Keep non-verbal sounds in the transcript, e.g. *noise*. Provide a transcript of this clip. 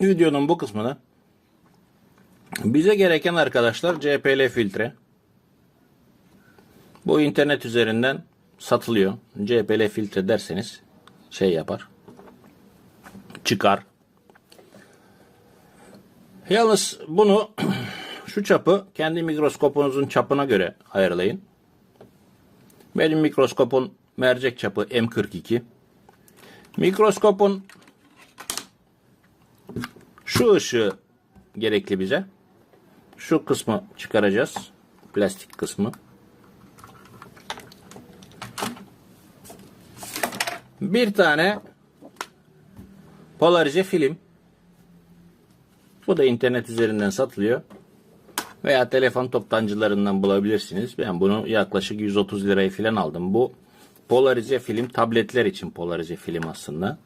videonun bu kısmını bize gereken arkadaşlar CPL filtre. Bu internet üzerinden satılıyor. CPL filtre derseniz şey yapar. Çıkar. Yalnız bunu *clears throat* şu çapı kendi mikroskopunuzun çapına göre ayarlayın. Benim mikroskopun mercek çapı M42. Mikroskopun şu ışığı gerekli bize. Şu kısmı çıkaracağız. Plastik kısmı. Bir tane polarize film. Bu da internet üzerinden satılıyor. Veya telefon toptancılarından bulabilirsiniz. Ben bunu yaklaşık 130 liraya falan aldım. Bu polarize film tabletler için polarize film aslında.